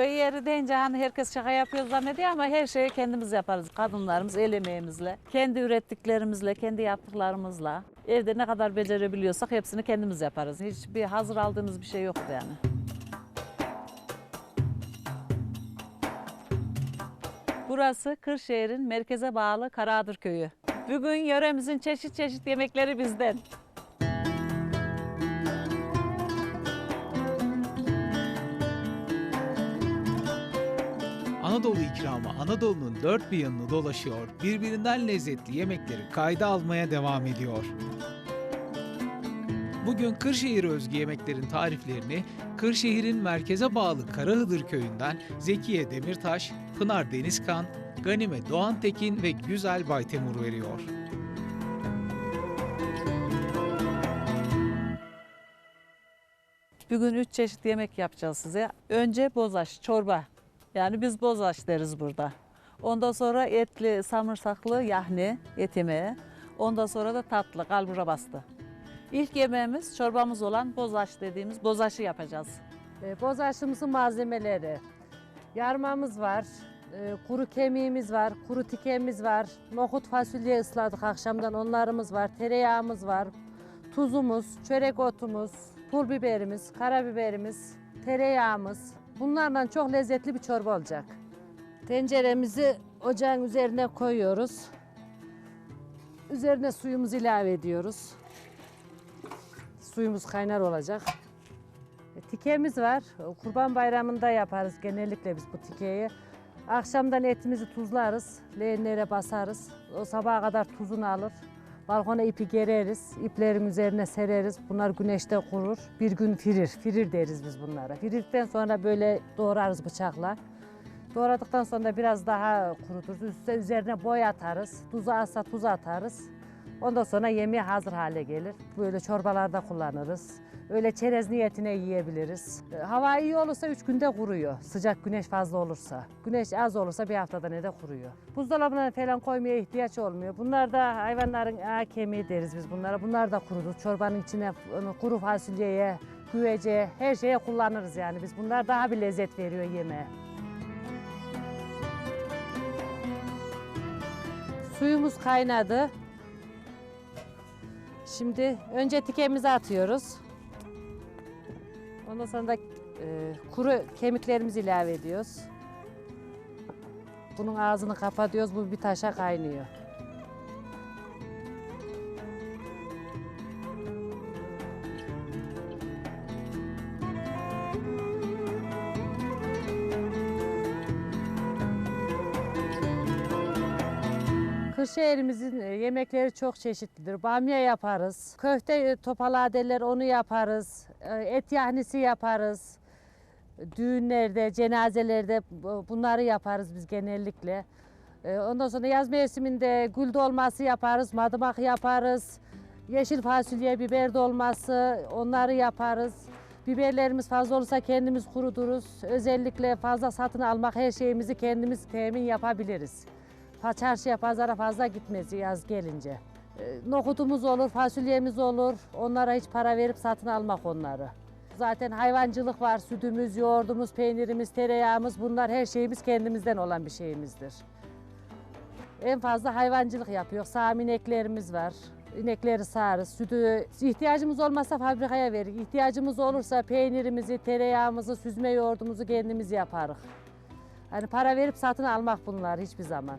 Köy yeri deyince hani herkes şaka yapıyor zannediyor ama her şeyi kendimiz yaparız. Kadınlarımız el emeğimizle, kendi ürettiklerimizle, kendi yaptıklarımızla. Evde ne kadar becerebiliyorsak hepsini kendimiz yaparız. Hiçbir hazır aldığımız bir şey yoktu yani. Burası Kırşehir'in merkeze bağlı Karadır Köyü. Bugün yöremizin çeşit çeşit yemekleri bizden. Anadolu ikramı Anadolu'nun dört bir yanını dolaşıyor, birbirinden lezzetli yemekleri kayda almaya devam ediyor. Bugün Kırşehir özgü yemeklerin tariflerini Kırşehir'in merkeze bağlı Karahıdır köyünden Zekiye Demirtaş, Pınar Denizkan, Ganime Doğan Tekin ve Güzel Baytemur veriyor. Bugün üç çeşit yemek yapacağız size. Önce bozaş, çorba. Yani biz bozaş deriz burada. Ondan sonra etli, samırsaklı yahni, et yemeği. Ondan sonra da tatlı, kalbura bastı. İlk yemeğimiz çorbamız olan bozaş dediğimiz bozaşı yapacağız. E, Boz aşımızın malzemeleri. Yarmamız var, e, kuru kemiğimiz var, kuru tikemiz var, nohut fasulye ısladık akşamdan onlarımız var, tereyağımız var, tuzumuz, çörek otumuz, pul biberimiz, karabiberimiz, tereyağımız. Bunlarla çok lezzetli bir çorba olacak. Tenceremizi ocağın üzerine koyuyoruz. Üzerine suyumuzu ilave ediyoruz. Suyumuz kaynar olacak. E, Tikemiz var. Kurban bayramında yaparız genellikle biz bu tikeyi. Akşamdan etimizi tuzlarız, leğenlere basarız. O sabaha kadar tuzunu alır. Balkona ipi gereriz, iplerin üzerine sereriz. Bunlar güneşte kurur. Bir gün firir, firir deriz biz bunlara. Firirdikten sonra böyle doğrarız bıçakla. Doğradıktan sonra biraz daha kuruturuz. Üstüne üzerine boy atarız. Tuzu azsa tuz atarız. Ondan sonra yemeğe hazır hale gelir. Böyle çorbalarda kullanırız. Öyle çerez niyetine yiyebiliriz. E, Hava iyi olursa üç günde kuruyor. Sıcak güneş fazla olursa. Güneş az olursa bir haftada ne de kuruyor. Buzdolabına falan koymaya ihtiyaç olmuyor. Bunlar da hayvanların ağ kemiği deriz biz bunlara. Bunlar da kurudur. Çorbanın içine onu kuru fasulyeye, güvece, her şeye kullanırız yani. Biz bunlar daha bir lezzet veriyor yemeğe. Suyumuz kaynadı. Şimdi önce tikemizi atıyoruz. Ondan sonra da e, kuru kemiklerimizi ilave ediyoruz. Bunun ağzını kapatıyoruz. Bu bir taşa kaynıyor. Kırşehirimizin e, yemekleri çok çeşitlidir. Bamya yaparız, köfte e, topalağı derler onu yaparız, e, et yahnisi yaparız. Düğünlerde, cenazelerde bu- bunları yaparız biz genellikle. Ondan sonra yaz mevsiminde gül dolması yaparız, madımak yaparız. Yeşil fasulye, biber dolması onları yaparız. Biberlerimiz fazla olursa kendimiz kuruduruz. Özellikle fazla satın almak her şeyimizi kendimiz temin yapabiliriz. Çarşıya, pazara fazla gitmez yaz gelince. E, Nohutumuz olur, fasulyemiz olur. Onlara hiç para verip satın almak onları. Zaten hayvancılık var, sütümüz, yoğurdumuz, peynirimiz, tereyağımız bunlar her şeyimiz kendimizden olan bir şeyimizdir. En fazla hayvancılık yapıyor. Sağım ineklerimiz var. İnekleri sağarız, sütü ihtiyacımız olmazsa fabrikaya verir. İhtiyacımız olursa peynirimizi, tereyağımızı, süzme yoğurdumuzu kendimiz yaparız. Hani para verip satın almak bunlar hiçbir zaman.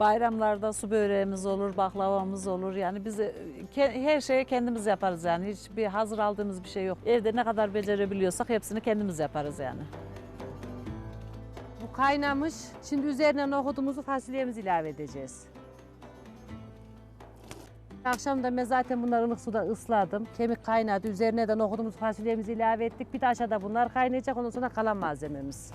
Bayramlarda su böreğimiz olur, baklavamız olur. Yani biz e, her şeyi kendimiz yaparız yani. Hiçbir hazır aldığımız bir şey yok. Evde ne kadar becerebiliyorsak hepsini kendimiz yaparız yani. Bu kaynamış. Şimdi üzerine nohudumuzu, fasulyemizi ilave edeceğiz. Akşam da ben zaten bunları ılık suda ısladım. Kemik kaynadı. Üzerine de nohudumuzu, fasulyemizi ilave ettik. Bir de aşağıda bunlar kaynayacak. Ondan sonra kalan malzememiz.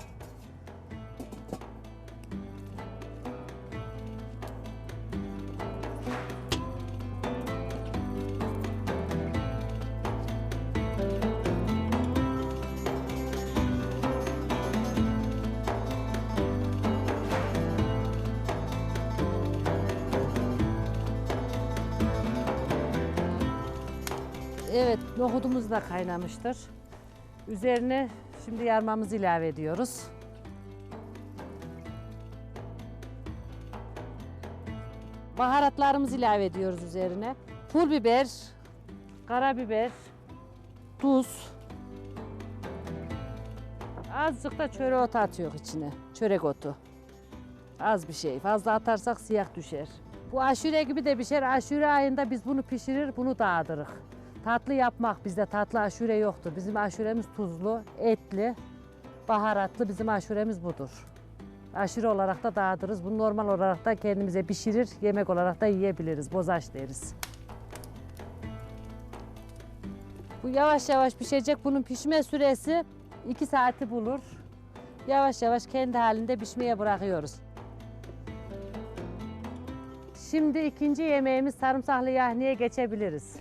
Nohudumuz da kaynamıştır. Üzerine şimdi yarmamızı ilave ediyoruz. Baharatlarımızı ilave ediyoruz üzerine. Pul biber, karabiber, tuz. Azıcık da çörek otu atıyor içine. Çörek otu. Az bir şey. Fazla atarsak siyah düşer. Bu aşure gibi de bir şey. Aşure ayında biz bunu pişirir, bunu dağıtırık. Tatlı yapmak bizde tatlı aşure yoktur. Bizim aşuremiz tuzlu, etli, baharatlı. Bizim aşuremiz budur. Aşure olarak da dağıtırız. Bunu normal olarak da kendimize pişirir, yemek olarak da yiyebiliriz. Bozaş deriz. Bu yavaş yavaş pişecek. Bunun pişme süresi 2 saati bulur. Yavaş yavaş kendi halinde pişmeye bırakıyoruz. Şimdi ikinci yemeğimiz sarımsaklı yahniye geçebiliriz.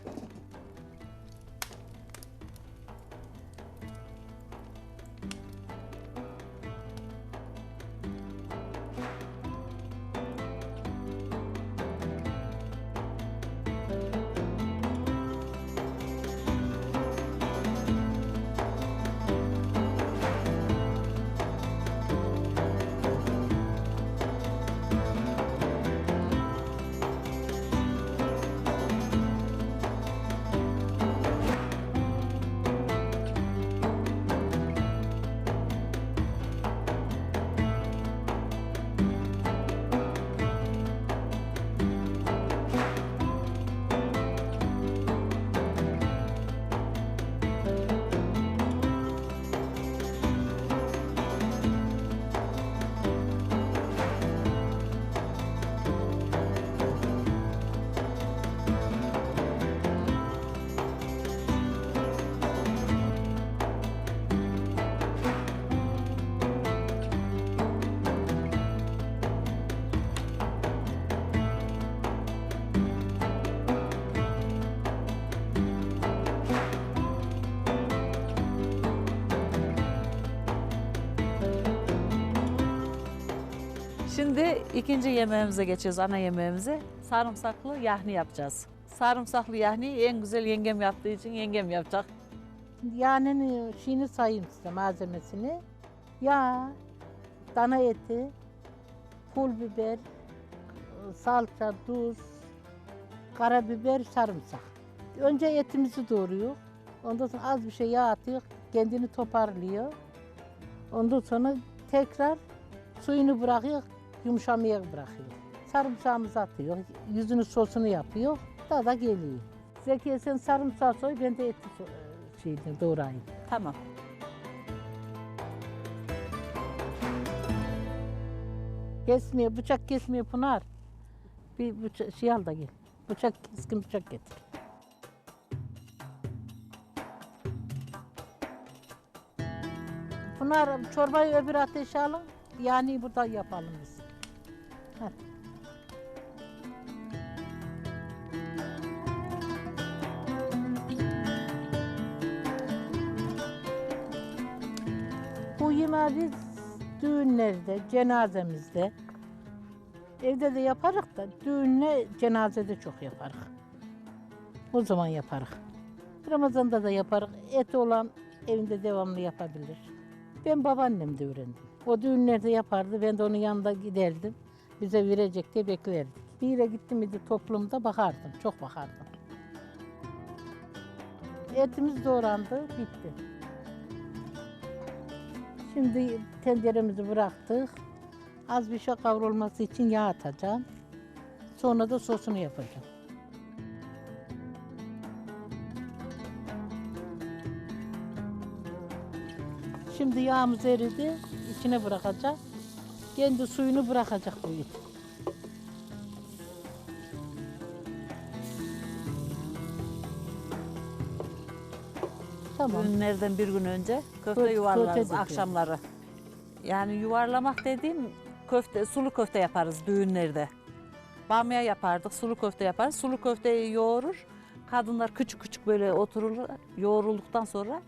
Şimdi ikinci yemeğimize geçiyoruz, ana yemeğimize. Sarımsaklı yahni yapacağız. Sarımsaklı yahni en güzel yengem yaptığı için yengem yapacak. Yağının şeyini sayayım size malzemesini. Yağ, dana eti, pul biber, salça, tuz, karabiber, sarımsak. Önce etimizi doğruyor. Ondan sonra az bir şey yağ atıyor. Kendini toparlıyor. Ondan sonra tekrar suyunu bırakıyor, yumuşamaya bırakıyor. Sarımsağımızı atıyor, yüzünü sosunu yapıyor. Daha da geliyor. Zekiye sen sarımsağı soy, ben de eti so- şeyini doğrayayım. Tamam. Kesmiyor, bıçak kesmiyor Pınar. Bir bıçak, şey al da gel. Bıçak, keskin bıçak getir. Pınar çorbayı öbür ateşe alın. Yani burada yapalım biz. Hadi. Bu yemeği biz düğünlerde, cenazemizde, evde de yaparız da düğünle cenazede çok yaparız. O zaman yaparız. Ramazan'da da yaparız. Et olan evinde devamlı yapabilir. Ben babaannemde öğrendim. O düğünlerde yapardı. Ben de onun yanında giderdim. Bize verecek diye beklerdik. Bir yere gittim miydi toplumda bakardım. Çok bakardım. Etimiz doğrandı, bitti. Şimdi tenceremizi bıraktık. Az bir şey kavrulması için yağ atacağım. Sonra da sosunu yapacağım. Şimdi yağımız eridi. içine bırakacağım. Kendi suyunu bırakacak bu et. Tamam. Düğünlerden bir gün önce köfte Köfte- yuvarlarız köfte akşamları. Yani yuvarlamak dediğim köfte, sulu köfte yaparız düğünlerde. Bamya yapardık, sulu köfte yaparız. Sulu köfteyi yoğurur. Kadınlar küçük küçük böyle otururlar. Yoğrulduktan sonra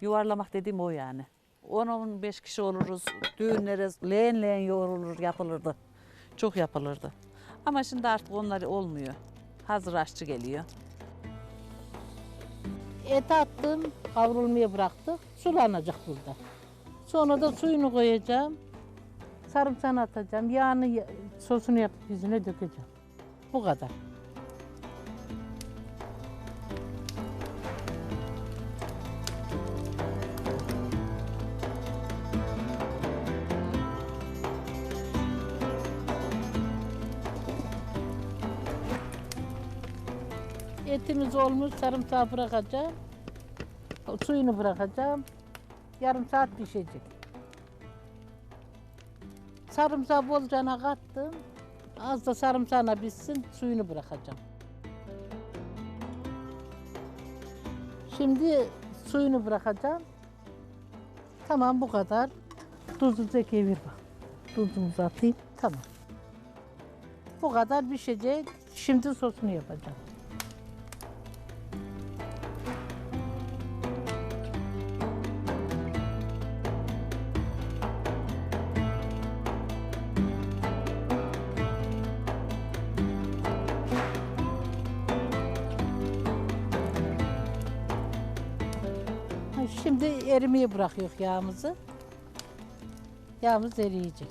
yuvarlamak dediğim o yani. 10-15 kişi oluruz. Düğünlere leğen leğen yoğrulur, yapılırdı. Çok yapılırdı. Ama şimdi artık onlar olmuyor. Hazır aşçı geliyor. Et attım, kavrulmaya bıraktık. Sulanacak burada. Sonra da suyunu koyacağım. Sarımsağını atacağım. Yağını, sosunu yapıp yüzüne dökeceğim. Bu kadar. Etimiz olmuş, sarımsağı bırakacağım. Suyunu bırakacağım. Yarım saat pişecek. Sarımsağı bolcana kattım. Az da sarımsağına pişsin, suyunu bırakacağım. Şimdi suyunu bırakacağım. Tamam bu kadar. Tuzu Zeki'ye ver bak. Tuzumuzu atayım. Tamam. Bu kadar pişecek. Şimdi sosunu yapacağım. Erimeye bırakıyor yağımızı. Yağımız eriyecek.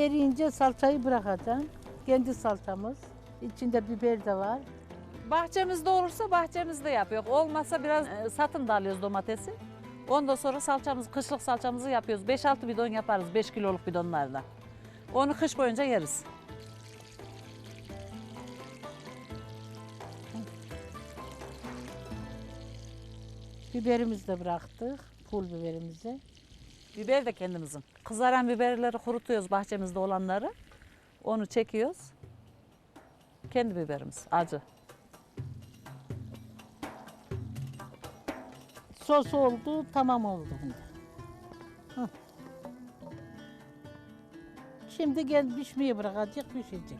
Eriyince salçayı bırakacağım. Kendi salçamız. İçinde biber de var. Bahçemizde olursa bahçemizde yapıyor. Olmazsa biraz e, satın da alıyoruz domatesi. Ondan sonra salçamızı, kışlık salçamızı yapıyoruz. 5-6 bidon yaparız 5 kiloluk bidonlarla. Onu kış boyunca yeriz. Biberimizi de bıraktık. Pul biberimizi. Biber de kendimizin. Kızaran biberleri kurutuyoruz bahçemizde olanları. Onu çekiyoruz. Kendi biberimiz acı. Sos oldu, tamam oldu. Şimdi. Hı. Şimdi gel pişmeye bırakacak, pişecek.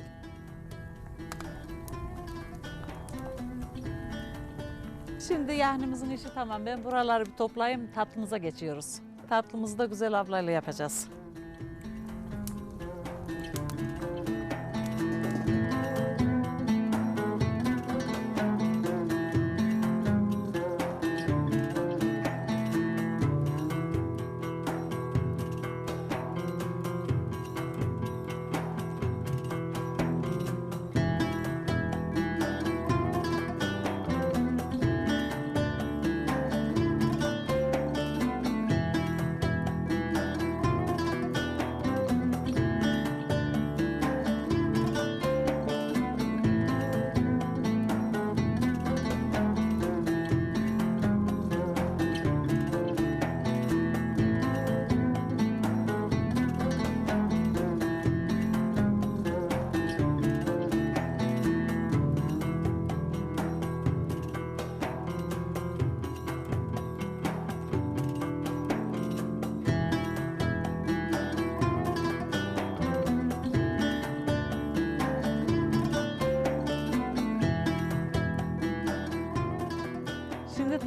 Şimdi yahnimizin işi tamam. Ben buraları bir toplayayım tatlımıza geçiyoruz. Tatlımızı da güzel ablayla yapacağız.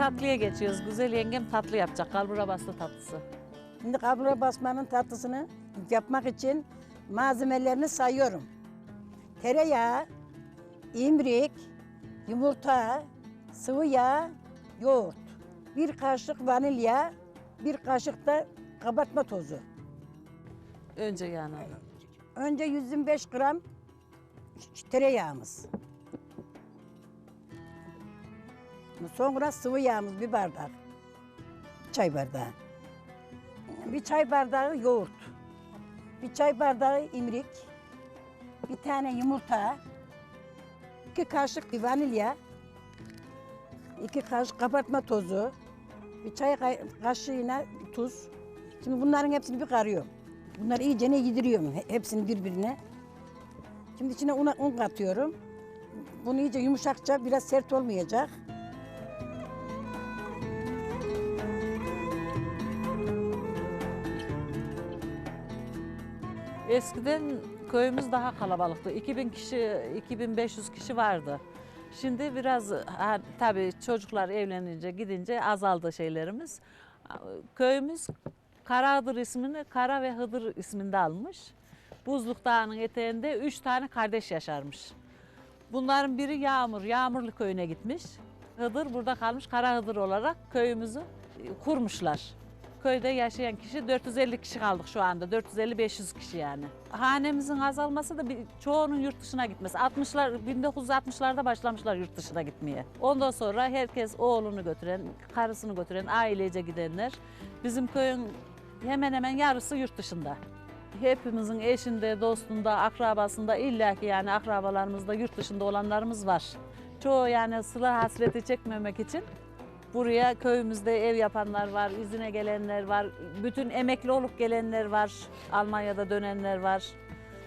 Tatlıya geçiyoruz. Güzel yengem tatlı yapacak. Kalbura bastı tatlısı. Şimdi kaburga basmanın tatlısını yapmak için malzemelerini sayıyorum. Tereyağı, imrik, yumurta, sıvı yağ, yoğurt. Bir kaşık vanilya, bir kaşık da kabartma tozu. Önce yani. Önce 125 gram tereyağımız. Sonra sıvı yağımız bir bardak. Çay bardağı. Bir çay bardağı yoğurt. Bir çay bardağı imrik. Bir tane yumurta. iki kaşık vanilya. iki kaşık kabartma tozu. Bir çay kaşığına tuz. Şimdi bunların hepsini bir karıyorum. Bunları iyice ne yediriyorum he- hepsini birbirine. Şimdi içine una, un katıyorum. Bunu iyice yumuşakça biraz sert olmayacak. Eskiden köyümüz daha kalabalıktı. 2000 kişi, 2500 kişi vardı. Şimdi biraz tabii çocuklar evlenince gidince azaldı şeylerimiz. Köyümüz Karadır ismini Kara ve Hıdır isminde almış. Buzluk Dağı'nın eteğinde üç tane kardeş yaşarmış. Bunların biri Yağmur, Yağmurlu köyüne gitmiş. Hıdır burada kalmış, Kara Hıdır olarak köyümüzü kurmuşlar. Köyde yaşayan kişi 450 kişi kaldık şu anda. 450-500 kişi yani. Hanemizin azalması da bir, çoğunun yurt dışına gitmesi. 60'lar 1960'larda başlamışlar yurt dışına gitmeye. Ondan sonra herkes oğlunu götüren, karısını götüren, ailece gidenler. Bizim köyün hemen hemen yarısı yurt dışında. Hepimizin eşinde, dostunda, akrabasında illaki yani akrabalarımızda yurt dışında olanlarımız var. Çoğu yani sıla hasreti çekmemek için buraya köyümüzde ev yapanlar var, izine gelenler var, bütün emekli olup gelenler var, Almanya'da dönenler var.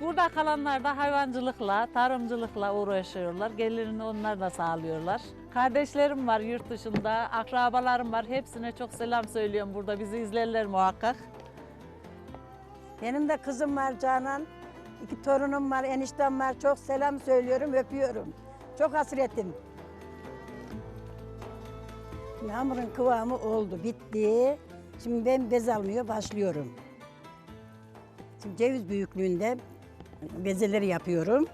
Burada kalanlar da hayvancılıkla, tarımcılıkla uğraşıyorlar. Gelirini onlar da sağlıyorlar. Kardeşlerim var yurt dışında, akrabalarım var. Hepsine çok selam söylüyorum burada. Bizi izlerler muhakkak. Benim de kızım var Canan. iki torunum var, eniştem var. Çok selam söylüyorum, öpüyorum. Çok hasretim. Şimdi hamurun kıvamı oldu, bitti. Şimdi ben bez almaya başlıyorum. Şimdi ceviz büyüklüğünde bezeleri yapıyorum.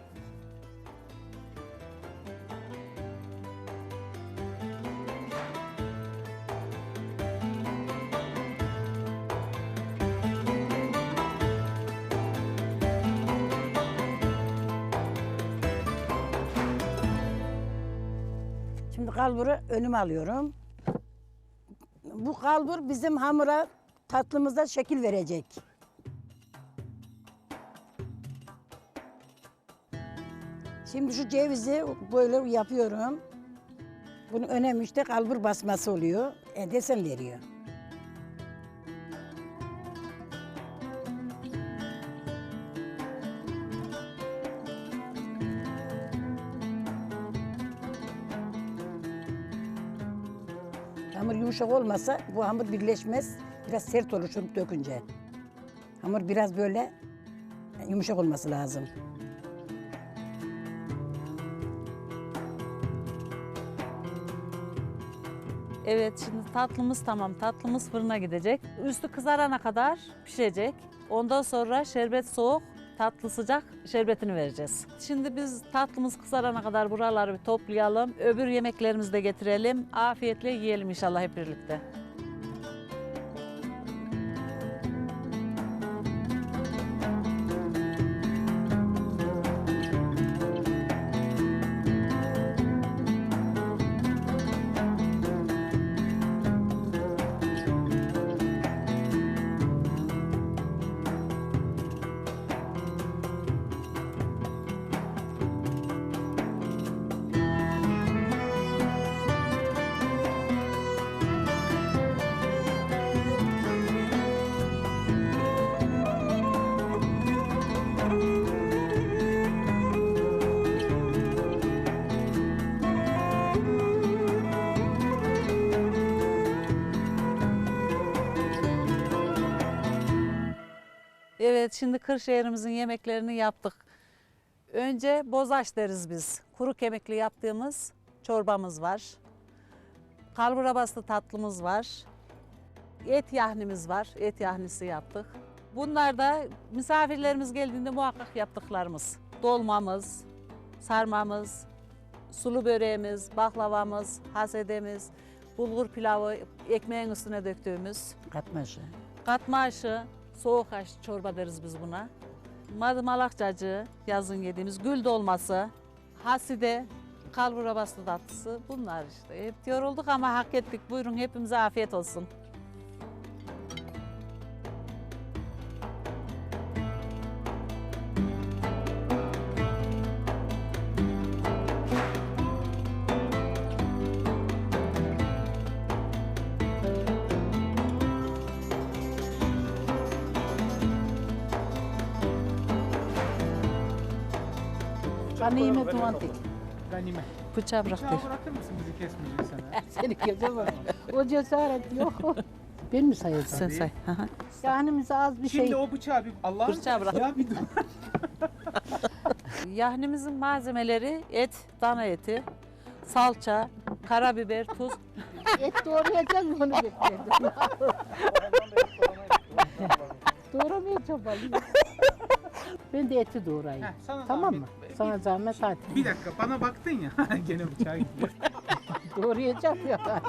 Şimdi kalburu önüme alıyorum. Bu kalbur bizim hamura tatlımıza şekil verecek. Şimdi şu cevizi böyle yapıyorum. Bunun önemi işte kalbur basması oluyor. E, desen veriyor. Hamur yumuşak olmasa bu hamur birleşmez. Biraz sert olur şunu dökünce. Hamur biraz böyle yumuşak olması lazım. Evet şimdi tatlımız tamam. Tatlımız fırına gidecek. Üstü kızarana kadar pişecek. Ondan sonra şerbet soğuk, tatlı sıcak şerbetini vereceğiz. Şimdi biz tatlımız kızarana kadar buraları bir toplayalım. Öbür yemeklerimizi de getirelim. Afiyetle yiyelim inşallah hep birlikte. Evet şimdi Kırşehir'imizin yemeklerini yaptık. Önce bozaş deriz biz. Kuru kemikli yaptığımız çorbamız var. Kalbura bastı tatlımız var. Et yahnimiz var. Et yahnisi yaptık. Bunlar da misafirlerimiz geldiğinde muhakkak yaptıklarımız. Dolmamız, sarmamız, sulu böreğimiz, baklavamız, hasedemiz, bulgur pilavı, ekmeğin üstüne döktüğümüz. Katmaşı. Katma aşı, soğuk aş çorba deriz biz buna. Madımalak cacığı, yazın yediğimiz gül dolması, haside, kalbura bastı tatlısı bunlar işte. Hep yorulduk ama hak ettik. Buyurun hepimize afiyet olsun. Ganime duantik. Ganime. Bıçağı bırak Bıçağı bırakır mısın bizi kesmeyecek sana? Seni gezemem. O cesaret yok. Ben mi sayacağım? Sen say. Yanımıza az bir Şimdi şey. o bıçağı bir Allah Bıçağı bırak. Ya bir dur. Yahnimizin malzemeleri et, dana eti, salça, karabiber, tuz. Et doğrayacağız mı onu bekledim. Doğramaya çabalıyım. Ben de eti doğrayayım. Heh, sana tamam zahmet. mı? Sana zahmet hadi. Bir dakika bana baktın ya. Gene bıçağı gitti. Doğrayacağım ya.